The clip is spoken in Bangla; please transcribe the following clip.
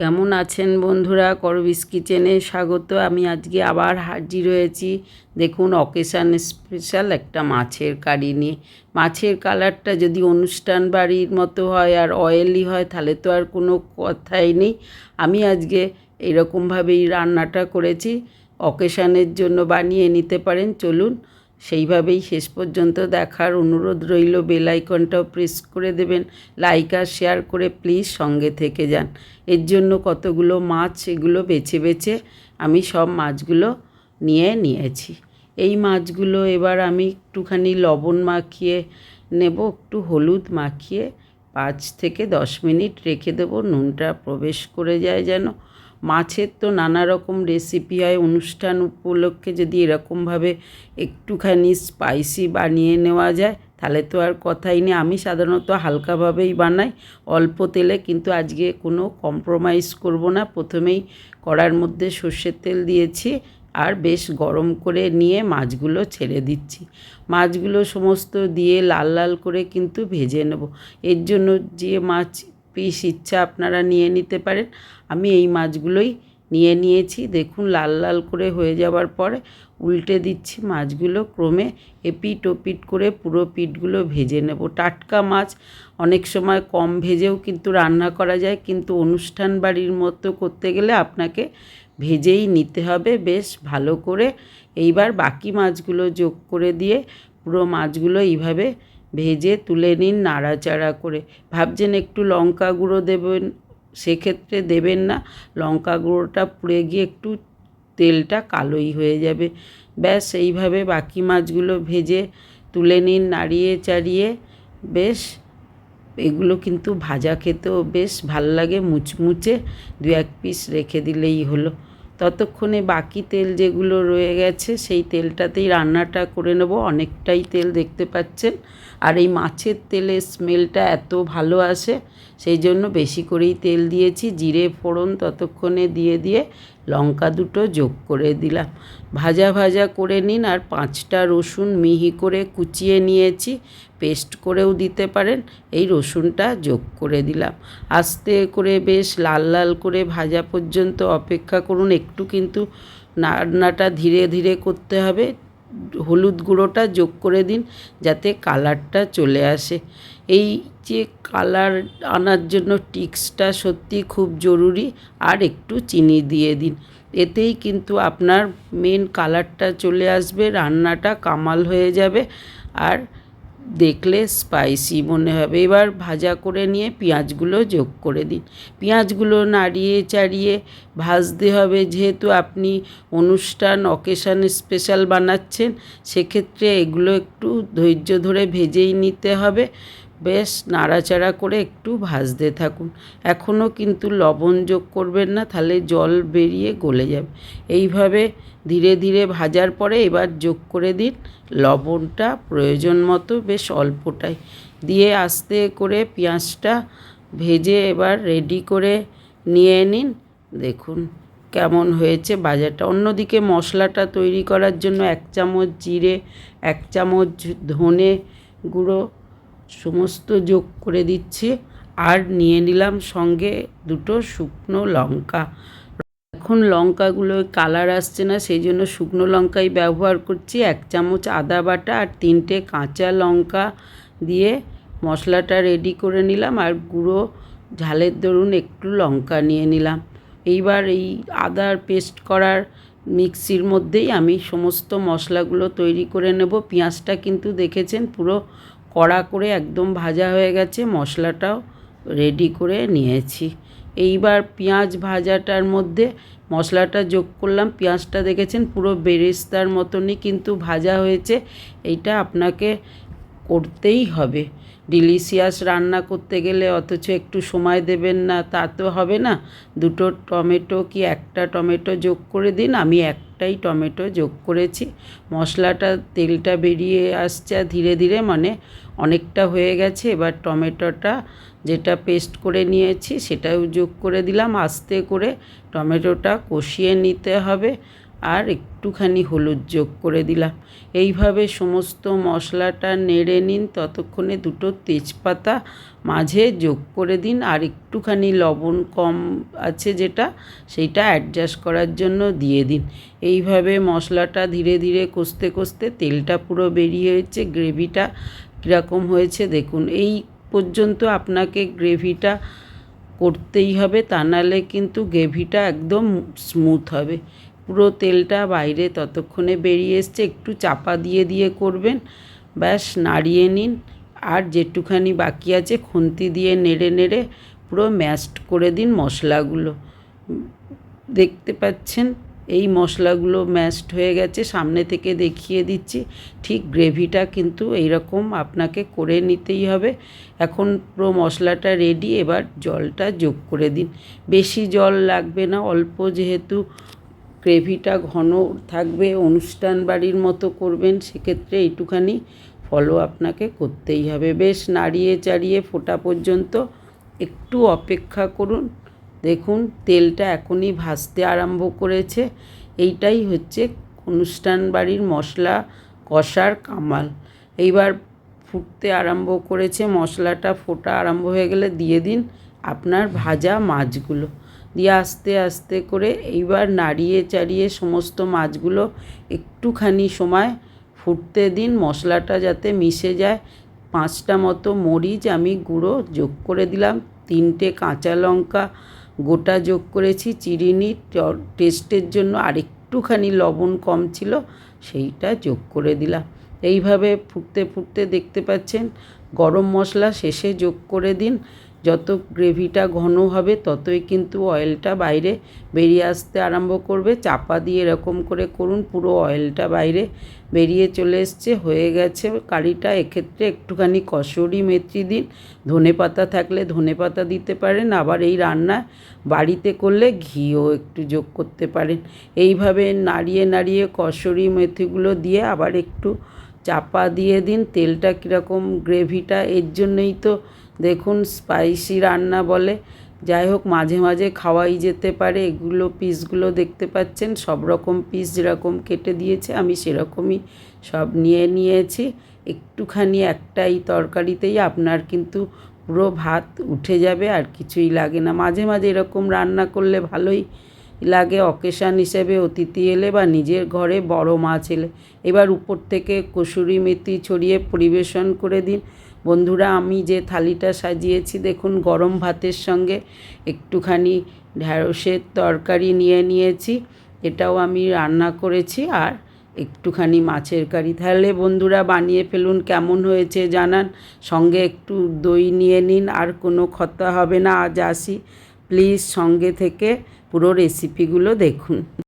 কেমন আছেন বন্ধুরা? করবিস কিচেনে স্বাগত। আমি আজকে আবার হাজির হয়েছি। দেখুন, অকেশান স্পেশাল একটা মাছের কারি নিয়ে। মাছের কালারটা যদি অনুষ্ঠান বাড়ির মতো হয় আর অয়েলি হয়, তাহলে তো আর কোনো কথাই নেই। আমি আজকে এরকমভাবেই রান্নাটা করেছি। অকেশানের জন্য বানিয়ে নিতে পারেন। চলুন সেইভাবেই শেষ পর্যন্ত দেখার অনুরোধ রইল। বেল আইকনটাও প্রেস করে দেবেন, লাইক আর শেয়ার করে প্লিজ সঙ্গে থেকে যান। এর জন্য কতগুলো মাছ এগুলো বেছে বেছে আমি সব মাছগুলো নিয়ে নিয়েছি। এই মাছগুলো এবার আমি একটুখানি লবণ মাখিয়ে নেব, একটু হলুদ মাখিয়ে পাঁচ থেকে দশ মিনিট রেখে দেবো। নুনটা প্রবেশ করে যায় যেন। মাছের তো নানা রকম রেসিপি হয়, অনুষ্ঠান উপলক্ষে যদি এরকমভাবে একটুখানি স্পাইসি বানিয়ে নেওয়া যায়, তাহলে তো আর কথাই নেই। আমি সাধারণত হালকাভাবেই বানাই, অল্প তেলে, কিন্তু আজকে কোনো কম্প্রোমাইজ করব না। প্রথমেই কড়ার মধ্যে সর্ষের তেল দিয়েছি আর বেশ গরম করে নিয়ে মাছগুলো ছেড়ে দিচ্ছি। মাছগুলো সমস্ত দিয়ে লাল লাল করে কিন্তু ভেজে নেব। এর জন্য যে মাছ পিস ইচ্ছা আপনারা নিয়ে নিতে পারেন। আমি এই মাছগুলোই নিয়ে নিয়েছি। দেখুন, লাল লাল করে হয়ে যাওয়ার পরে উল্টে দিচ্ছি মাছগুলো। ক্রমে এপিট ওপিট করে পুরো পিঠগুলো ভেজে নেব। টাটকা মাছ অনেক সময় কম ভেজেও কিন্তু রান্না করা যায়, কিন্তু অনুষ্ঠান বাড়ির মতো করতে গেলে আপনাকে ভেজেই নিতে হবে। বেশ ভালো করে এইবার বাকি মাছগুলো যোগ করে দিয়ে পুরো মাছগুলো এইভাবে ভেজে তুলে নিন নাড়াচাড়া করে। ভাবছেন একটু লঙ্কা গুঁড়ো দেবেন, সেক্ষেত্রে দেবেন না। লঙ্কা গুঁড়োটা পুড়ে গিয়ে একটু তেলটা কালোই হয়ে যাবে। ব্যাস, এইভাবে বাকি মাছগুলো ভেজে তুলে নিন নাড়িয়ে চাড়িয়ে। বেশ, এগুলো কিন্তু ভাজা খেতেও বেশ ভালো লাগে, মুচমুচে দু এক পিস রেখে দিলেই হলো। ততক্ষণে বাকি তেল যেগুলো রয়ে গেছে, সেই তেলটাতেই রান্নাটা করে নেব। অনেকটাই তেল দেখতে পাচ্ছেন। আর এই মাছের তেলের স্মেলটা এত ভালো আসে, সেই জন্য বেশি করেই তেল দিয়েছি। জিরে ফোড়ন ততক্ষণে দিয়ে দিয়ে লঙ্কা দুটো যোগ করে দিলাম। ভাজা ভাজা করে নিন আর পাঁচটা রসুন মিহি করে কুচিয়ে নিয়েছি, পেস্ট করেও দিতে পারেন, এই রসুনটা যোগ করে দিলাম। আস্তে করে বেশ লাল লাল করে ভাজা পর্যন্ত অপেক্ষা করুন, একটু কিন্তু রান্নাটা ধীরে ধীরে করতে হবে। হলুদ গুঁড়োটা যোগ করে দিন যাতে কালারটা চলে আসে। এই যে কালার আনার জন্য টিক্সটা সত্যি খুব জরুরি। আর একটু চিনি দিয়ে দিন। এতেই কিন্তু আপনার মেন কালারটা চলে আসবে, রান্নাটা কামাল হয়ে যাবে। আর দেখলে স্পাইসি মনে হবে। এবার ভাজা করে নিয়ে পেঁয়াজগুলো যোগ করে দিন। পেঁয়াজগুলো নাড়িয়ে চাড়িয়ে ভাজতে হবে। যেহেতু আপনি অনুষ্ঠান অকেশান স্পেশাল বানাচ্ছেন, সেক্ষেত্রে এগুলো একটু ধৈর্য ধরে ভেজেই নিতে হবে। বেশ নাড়াচাড়া করে একটু ভাজতে থাকুন। এখনও কিন্তু লবণ যোগ করবেন না, তাহলে জল বেরিয়ে গলে যাবে। এইভাবে ধীরে ধীরে ভাজার পরে এবার যোগ করে দিন। লবণটা প্রয়োজন মতো বেশ অল্পটাই। দিয়ে আস্তে করে পেঁয়াজটা ভেজে এবার রেডি করে নিয়ে নিন। দেখুন কেমন হয়েছে বাজারটা। অন্যদিকে মশলাটা তৈরি করার জন্য এক চামচ জিরে, এক চামচ ধনে গুঁড়ো সমস্ত যোগ করে দিচ্ছি। আর নিয়ে নিলাম সঙ্গে দুটো শুকনো লঙ্কা। এখন লঙ্কাগুলো কালার আসছে না, সেই জন্য শুকনো লঙ্কাই ব্যবহার করছি। এক চামচ আদা বাটা আর তিনটে কাঁচা লঙ্কা দিয়ে মশলাটা রেডি করে নিলাম। আর গুঁড়ো ঝালের দরুন একটু লঙ্কা নিয়ে নিলাম। এইবার এই আদার পেস্ট করার মিক্সির মধ্যেই আমি সমস্ত মশলাগুলো তৈরি করে নেব। পেঁয়াজটা কিন্তু দেখেছেন পুরো কড়া করে একদম ভাজা হয়ে গেছে, মশলাটাও রেডি করে নিয়েছি। এইবার পেঁয়াজ ভাজাটার মধ্যে মশলাটা যোগ করলাম। পেঁয়াজটা দেখেছেন পুরো বেরেস্তার মতনই কিন্তু ভাজা হয়েছে। এইটা আপনাকে করতেই হবে। ডিলিশিয়াস রান্না করতে গেলে অথচ একটু সময় দেবেন না, তা তো হবে না। দুটো টমেটো কি একটা টমেটো যোগ করে দিন? আমি একটাই টমেটো যোগ করেছি। মশলাটা, তেলটা বেরিয়ে আসছে ধীরে ধীরে মানে অনেকটা হয়ে গেছে। এবার টমেটোটা যেটা পেস্ট করে নিয়েছি সেটাও যোগ করে দিলাম। আস্তে করে টমেটোটা কষিয়ে নিতে হবে। আর একটুখানি হলুদ যোগ করে দিলাম। এইভাবে সমস্ত মশলাটা নেড়ে নিন, ততক্ষণে দুটো তেজপাতা মাঝে যোগ করে দিন। আর একটুখানি লবণ কম আছে যেটা সেইটা অ্যাডজাস্ট করার জন্য দিয়ে দিন। এইভাবে মশলাটা ধীরে ধীরে কষতে কষতে তেলটা পুরো বেরিয়ে হয়েছে, গ্রেভিটা কীরকম হয়েছে দেখুন। এই পর্যন্ত আপনাকে গ্রেভিটা করতেই হবে, তা নাহলে কিন্তু গ্রেভিটা একদম স্মুথ হবে। পুরো তেলটা বাইরে ততক্ষণে বেরিয়ে এসছে, একটু চাপা দিয়ে দিয়ে করবেন। ব্যাস, নাড়িয়ে নিন। আর যেটুখানি বাকি আছে, খুন্তি দিয়ে নেড়ে নেড়ে পুরো ম্যাশড করে দিন মশলাগুলো। দেখতে পাচ্ছেন, এই মশলাগুলো ম্যাশড হয়ে গেছে। সামনে থেকে দেখিয়ে দিচ্ছি, ঠিক গ্রেভিটা কিন্তু এইরকম আপনাকে করে নিতেই হবে। এখন পুরো মশলাটা রেডি এবার জলটা যোগ করে দিন। বেশি জল লাগবে না, অল্প যেহেতু গ্রেভিটা ঘন থাকবে, অনুষ্ঠান বাড়ির মতো করবেন, সেক্ষেত্রে এইটুখানি ফলো আপনাকে করতেই হবে। বেশ, নাড়িয়ে চাড়িয়ে ফোটা পর্যন্ত একটু অপেক্ষা করুন। দেখুন, তেলটা এখনই ভাজতে আরম্ভ করেছে। এইটাই হচ্ছে অনুষ্ঠান বাড়ির মশলা কষার কামাল। এইবার ফুটতে আরম্ভ করেছে, মশলাটা ফোটা আরম্ভ হয়ে গেলে দিয়ে দিন আপনার ভাজা মাছগুলো। দিয়ে আস্তে আস্তে করে এইবার নাড়িয়ে চাড়িয়ে সমস্ত মাছগুলো একটুখানি সময় ফুটতে দিন, মশলাটা যাতে মিশে যায়। পাঁচটা মতো মরিচ আমি গুঁড়ো যোগ করে দিলাম, তিনটে কাঁচা লঙ্কা গোটা যোগ করেছি চিরিনি টেস্টের জন্য আরেকটুখানি লবণ কম ছিল, সেইটা যোগ করে দিলাম। এইভাবে ফুটতে ফুটতে দেখতে পাচ্ছেন, গরম মশলা শেষে যোগ করে দিন। যত গ্রেভিটা ঘন হবে ততই কিন্তু অয়েলটা বাইরে বেরিয়ে আসতে আরম্ভ করবে। চাপা দিয়ে এরকম করে করুন, পুরো অয়েলটা বাইরে বেরিয়ে চলে এসছে। হয়ে গেছে কারিটা, এক্ষেত্রে একটুখানি কসুরি মেথি দিন। ধনে পাতা থাকলে ধনে পাতা দিতে পারেন, আবার এই রান্না বাড়িতে করলে ঘিও একটু যোগ করতে পারেন। এইভাবে নাড়িয়ে নাড়িয়ে কসুরি মেথিগুলো দিয়ে আবার একটু চাপা দিয়ে দিন। তেলটা কীরকম, গ্রেভিটা এর জন্যই তো দেখুন স্পাইসি রান্না বলে। যাই হোক, মাঝে মাঝে খাওয়াই যেতে পারে। এগুলো পিসগুলো দেখতে পাচ্ছেন, সব রকম পিস যেরকম কেটে দিয়েছে, আমি সেরকমই সব নিয়ে নিয়েছি। একটুখানি একটাই তরকারিতেই আপনার কিন্তু পুরো ভাত উঠে যাবে, আর কিছুই লাগে না। মাঝে মাঝে এরকম রান্না করলে ভালোই লাগে। অকেশান হিসেবে অতিথি এলে বা নিজের ঘরে বড় মাছ এলে। এবার উপর থেকে কসুরি মেথি ছড়িয়ে পরিবেশন করে দিন। বন্ধুরা, আমি যে থালিটা সাজিয়েছি, দেখুন, গরম ভাতের সঙ্গে একটুখানি ঢ্যাঁড়সের তরকারি নিয়ে নিয়েছি। এটাও আমি রান্না করেছি আর একটুখানি মাছের কারি। তাহলে বন্ধুরা, বানিয়ে ফেলুন, কেমন হয়েছে জানান। সঙ্গে একটু দই নিয়ে নিন, আর কোনো ক্ষতা হবে না। আজ আসি। প্লিজ সঙ্গে থেকে পুরো রেসিপিগুলো দেখুন।